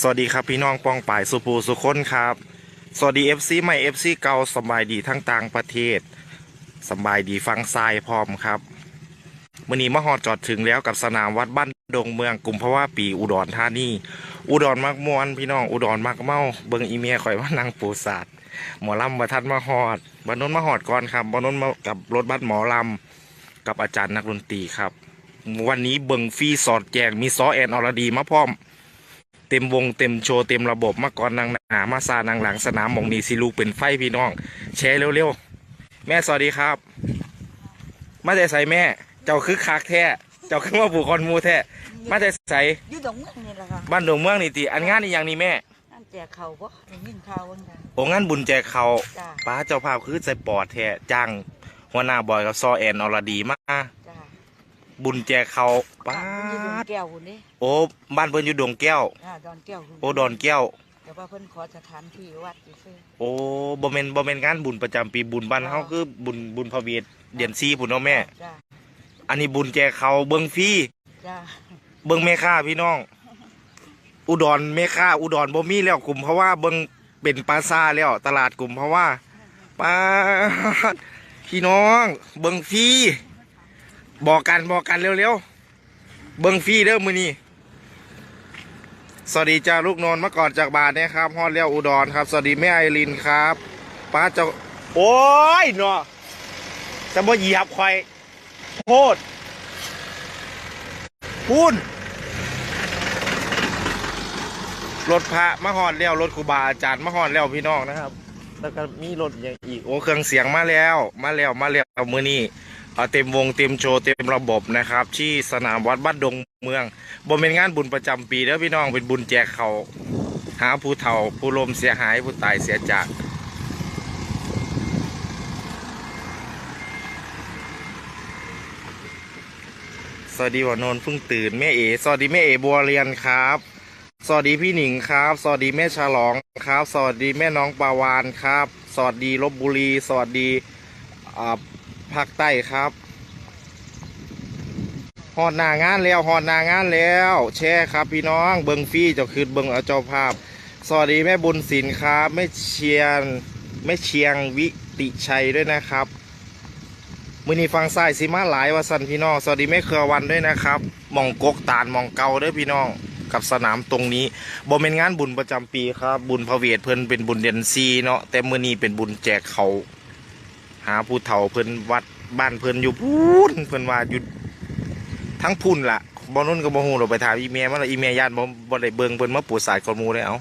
สวัสดีครับพี่น้องปองป่ายสุภูสุคนครับ สวัสดีเอฟซีใหม่เอฟซีเก่าสบายดีทั้งต่างประเทศสบายดีฟังทรายพร้อมครับมื่อนี้มาฮอดจอดถึงแล้วกับสนามวัดบ้านดงเมืองกลุ่มภาวะปีอุดรธานีอุดรมักมวนพี่น้องอุดรมักเมาเบิงอีเมียข่อยว่านั่งปูศาสตร์หมอลำมาทัดมาฮอดบานนนมาฮอดก่อนครับบานนนมากับรถบัสหมอลำกับอาจารย์นักดนตรีครับ วันนี้เบิงฟีสอดแจงมีซอแอนอรดีมาพร้อม เต็มวงเต็มโชว์เต็มระบบมาก่อนนางหนามาซานางหลังสนามหมองนีสิลูกเป็นไฟพี่น้อง แชร์เร็วๆ แม่สวัสดีครับ มาแต่ใส่แม่ เจ้าคือคักแท้เจ้าคือมาผูกคอนหมูแท้มาแต่ใส่อยู่ตรงเมืองนี่แหละค่ะบ้านดงเมืองนี่ติอันงานนี่อย่างนี้แม่นั่นแจกเขาบ่ได้ยินข่าวว่าไงโอ้งานบุญแจกเขาวจ้าป้าเจ้าภาพคือใส่ปอดแท้จ้างหัวหน้าบอยกับซอแอนอรดีมาจ้าบุญแจกเขาวป้าเพิ่นอยู่ ดอนดแก้วพุ่นนี่โอ้บ้านเพิ่นอยู่ดงแก้ว อ่าดอนแก้วพุ่นโอ้ดอนแก้ว แต่ว่าเพิ่นขอสถานที่วัดซื่อโอ้บ่แม่นบ่แม่นงานบุญประจำปีบุญบ้านเฮาคือบุญบุญพระเวทเดือน4พุ่นเนาะแม่ ๆจ้าอันนี้บุญแจกเขาวเบิ่งฟรี จ้าเบิ่งแม่ค้าพี่น้อง อุดรแม่ค้าอุดรบ่มีแล้วกลุ่มเพราะว่าเบิ่งเป็นปลาซาแล้ว ตลาดกลุ่มเพราะว่าปลาดพี่น้อง เบิ่งฟรีบอกกันบอกกันเร็วๆ เบิ่งฟรีเด้อมือนี้สวัสดีจ้าลูกนนท์มาก่อนจากบาทนะครับฮอดเลี้ยวอุดรครับ สวัสดีแม่ไอรินครับป้าเจ้าโอ้ยเนาะจะบ่เหยียบควายโคตรพูนรถพระมาหอดแล้วรถครูบาอาจารย์มาหอดแล้วพี่น้องนะครับ แล้วก็มีรถอย่างอีกโอ้เครื่องเสียงมาแล้ว มาแล้วมาแล้วมือนี้ เอาเต็มวงเต็มโชว์เต็มระบบนะครับ ที่สนามวัดบ้านดงเมืองบ่เป็นงานบุญประจำปีแล้วพี่น้องเป็นบุญแจกเขาหาผู้เฒ่าผู้ลมเสียหายผู้ตายเสียจากสวัสดีวันนนท์เพิ่งตื่นแม่เอสวัสดีแม่เอบัวเรียนครับ สวัสดีพี่หนิงครับ สวัสดีแม่ฉลองครับ สวัสดีแม่น้องปาวานครับ สวัสดีลบบุรี สวัสดีอ่า ภาคใต้ครับฮอดหน้างานแล้วฮอดหน้างานแล้ว แช่ครับ พี่น้องเบิงฟรี่เจ้าคืนเบิงเอาเจ้าภาพ สวัสดีแม่บุญศิลป์ครับแม่เชียนแม่เชียงวิติชัยด้วยนะครับมือนี้ฟังสายสิมาหลายวาสันพี่น้อง สวัสดีแม่เครือวันด้วยนะครับมองกกตาลมองเกาด้อพี่น้องกับสนามตรงนี้บ่เป็นงานบุญประจำปีครับ บุญพระเวทเพิ่นเป็นบุญเดือนซีเนาะแต่มือนี้เป็นบุญแจกเขา หาผู้เฒ่าเพิ่นวัดบ้านเพิ่นอยู่พูนเพิ่นว่าอยู่ทั้งพุ่นล่ะบอนุ่นกับบ่ฮู้เราไปถามอีเมียมันละอีเมียญาติบ่บ่ได้เบิ่งเพิ่นมาปูสายข้อมูลเลยเอา